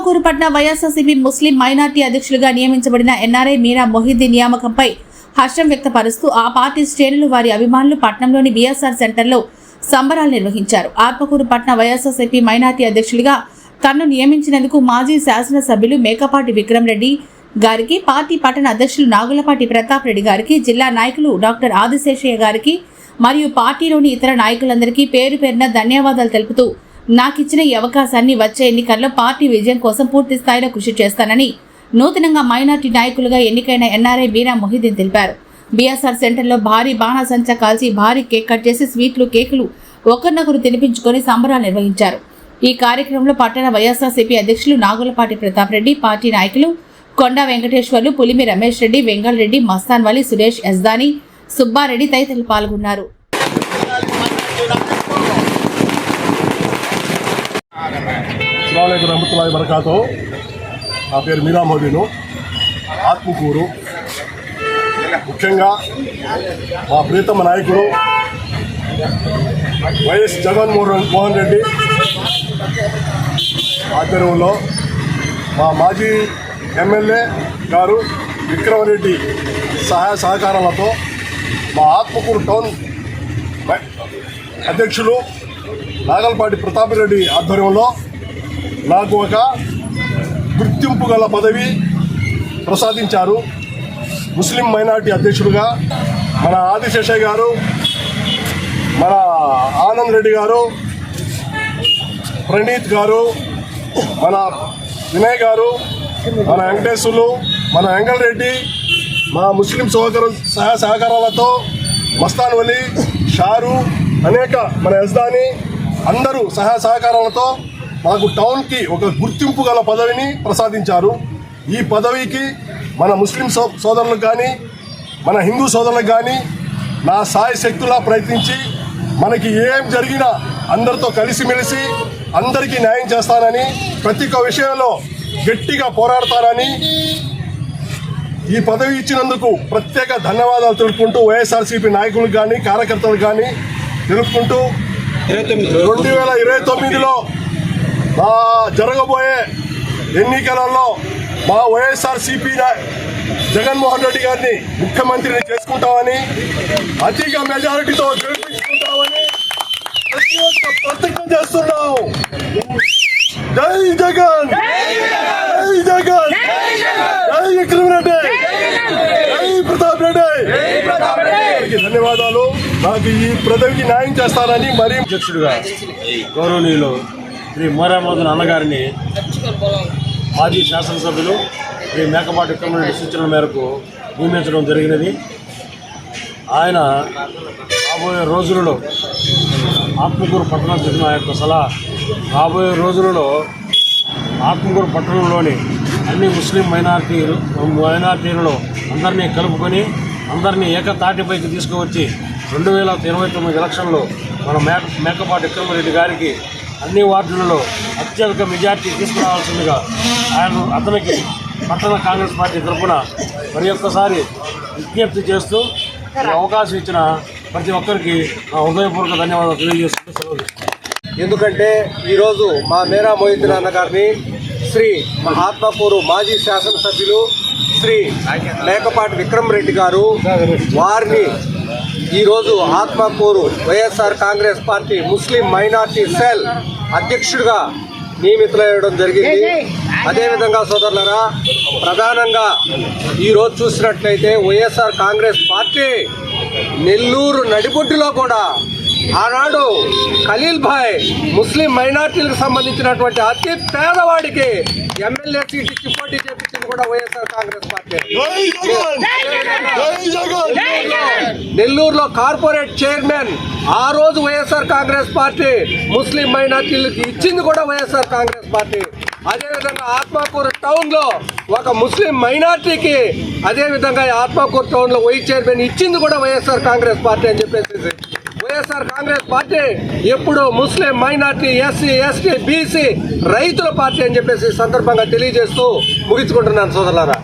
ఆత్మకూరు పట్న YSRCP Muslim minority అధ్యక్షులుగా నియమించబడిన ఎన్ఆర్ఐ మీరా మొహిద్దీన్ నియామకంపై హర్షం వ్యక్తపరుస్తూ ఆ పార్టీ శ్రేణులు వారి అభిమానులు పట్నంలోని బీఎస్ఆర్ సెంటర్లో సంబరాలు నిర్వహించారు. ఆత్మకూరు పట్న వైఎస్ఆర్సీపీ మైనార్టీ అధ్యక్షులుగా తనను నియమించినందుకు మాజీ శాసనసభ్యులు మేకపాటి విక్రమ్ రెడ్డి గారికి పార్టీ పట్టణ అధ్యక్షులు నాగులపాటి ప్రతాప్ రెడ్డి గారికి జిల్లా నాయకులు డాక్టర్ ఆదిశేషయ్య గారికి మరియు పార్టీలోని ఇతర నాయకులందరికీ పేరు పేరున ధన్యవాదాలు తెలుపుతూ నాకు ఇచ్చిన ఈ అవకాశాన్ని వచ్చే ఎన్నికల్లో పార్టీ విజయం కోసం పూర్తి స్థాయిలో కృషి చేస్తానని నూతనంగా మైనార్టీ నాయకులుగా ఎన్నికైన ఎన్ఆర్ఐ మీరా మొహిద్దీన్ తెలిపారు. బీఎస్ఆర్ సెంటర్లో భారీ బాణాసంచా కాల్చి భారీ కేక్ కట్ చేసి స్వీట్లు కేకులు ఒకరినొకరు తినిపించుకొని సంబరాలు నిర్వహించారు. ఈ కార్యక్రమంలో పట్టణ వైఎస్ఆర్సీపీ అధ్యక్షులు నాగులపాటి ప్రతాప్ రెడ్డి పార్టీ నాయకులు కొండా వెంకటేశ్వర్లు పులిమి రమేష్ రెడ్డి వెంగళరెడ్డి మస్తాన్వాలి మస్తాన్ వలి సురేష్ ఎస్దాని సుబ్బారెడ్డి తదితరులు పాల్గొన్నారు. అస్సలం రహమతుల్లాhi వరకాతో నా పేరు మీరా మోదీను. ఆత్మకూరు. ముఖ్యంగా మా ప్రీతమ నాయకుడు వైఎస్ జగన్మోహన్ మోహన్ రెడ్డి ఆధ్వర్యంలో మా మాజీ ఎమ్మెల్యే గారు విక్రమరెడ్డి సహాయ సహకారాలతో మా ఆత్మకూరు టౌన్ అధ్యక్షులు నాగల్పాటి ప్రతాప్ రెడ్డి ఆధ్వర్యంలో నాకు ఒక గుర్తింపు గల పదవి ప్రసాదించారు. ముస్లిం మైనార్టీ అధ్యక్షుడుగా మన ఆదిశేషయ్య గారు మన ఆనంద్ రెడ్డి గారు ప్రణీత్ గారు మన వినయ్ గారు మన వెంకటేశ్వర్లు మన వెంకల్ రెడ్డి మా ముస్లిం సహకార సహాయ సహకారాలతో మస్తాన్ వలి షారు అనేక మన యజ్దాని అందరూ సహాయ సహకారాలతో మాకు టౌన్కి ఒక గుర్తింపు గల పదవిని ప్రసాదించారు. ఈ పదవికి మన ముస్లిం సో సోదరులకు కానీ మన హిందూ సోదరులకు కానీ నా సాయ శక్తులా ప్రయత్నించి మనకి ఏం జరిగినా అందరితో కలిసిమెలిసి అందరికీ న్యాయం చేస్తానని ప్రతి ఒక్క విషయంలో గట్టిగా పోరాడతానని ఈ పదవి ఇచ్చినందుకు ప్రత్యేక ధన్యవాదాలు తెలుపుకుంటూ వైఎస్ఆర్సీపీ నాయకులకు కానీ కార్యకర్తలకు కానీ తెలుపుకుంటూ రెండు వేల ఇరవై తొమ్మిదిలో జరగబోయే ఎన్నికలలో మా వైఎస్ఆర్సీపీ జగన్మోహన్ రెడ్డి గారిని ముఖ్యమంత్రిని చేసుకుంటామని అధిక మెజారిటీతో గెలిపించుకుంటామని ప్రతి ఒక్క ప్రతిజ్ఞ చేస్తున్నాం. జై జగన్! జై జగన్! జై విక్రమ్ రెడ్డి జై ప్రతాప్ రెడ్డి! ధన్యవాదాలు. నాకు ఈ ప్రజలకి న్యాయం చేస్తానని మరీ అధ్యక్షుడుగా గౌరవనీయులు శ్రీ మోరామోదన్ అన్నగారిని మాజీ శాసనసభ్యులు శ్రీ మేకపాటి విక్రమరెడ్డి సూచనల మేరకు నియమించడం జరిగినది. ఆయన రాబోయే రోజులలో ఆత్మకూరు పట్టణాధ్యక్షుల యొక్క సలహా రాబోయే రోజులలో ఆత్మకూరు పట్టణంలోని అన్ని ముస్లిం మైనార్టీలు మైనార్టీలలో అందరినీ కలుపుకొని అందరినీ ఏకతాటిపైకి తీసుకువచ్చి రెండు వేల ఇరవై తొమ్మిది ఎలక్షన్లో మన మేక మేకపాటి విక్రమరెడ్డి గారికి అన్ని వార్డులలో అత్యధిక మెజార్టీ తీసుకురావాల్సిందిగా ఆయన అతనికి పట్టణ కాంగ్రెస్ పార్టీ తరఫున మరి ఒక్కసారి విజ్ఞప్తి చేస్తూ అవకాశం ఇచ్చిన ప్రతి ఒక్కరికి నా హృదయపూర్వక ధన్యవాదాలు తెలియజేస్తూ సెలవు. ఎందుకంటే ఈరోజు మా మేరా మొహిద్దీన్ అన్న గారిని శ్రీ ఆత్మకూరు మాజీ శాసనసభ్యులు శ్రీ మేకపాటి విక్రమ్ రెడ్డి గారు వారిని ఈరోజు Atmakur YSR Congress party Muslim minority cell అధ్యక్షుడిగా నియమితులయ్యడం జరిగింది. అదేవిధంగా సోదరులరా ప్రధానంగా ఈరోజు చూసినట్లయితే వైఎస్ఆర్ కాంగ్రెస్ పార్టీ నెల్లూరు నడిబొడ్డులో కూడా ఆనాడు ఖలీల్ భాయ్ ముస్లిం మైనార్టీలకు సంబంధించినటువంటి అతి పేదవాడికి ఎమ్మెల్యే సీట్ ఇచ్చి పోటీ చేపించింది కూడా వైఎస్ఆర్ కాంగ్రెస్ పార్టీ. నెల్లూరులో కార్పొరేట్ చైర్మన్ ఆ రోజు వైఎస్ఆర్ కాంగ్రెస్ పార్టీ ముస్లిం మైనార్టీలకు ఇచ్చింది కూడా వైఎస్ఆర్ కాంగ్రెస్ పార్టీ. అదేవిధంగా ఆత్మకూరు టౌన్లో ఒక ముస్లిం మైనార్టీకి అదేవిధంగా ఆత్మకూరు టౌన్లో వైస్ చైర్మన్ ఇచ్చింది కూడా వైఎస్ఆర్ కాంగ్రెస్ పార్టీ అని చెప్పేసి. వైఎస్ఆర్ కాంగ్రెస్ పార్టీ ఎప్పుడు Muslim minority SC ST BC రైతుల పార్టీ అని చెప్పేసి సందర్భంగా తెలియజేస్తూ ముగించుకుంటున్నాను సోదరులారా.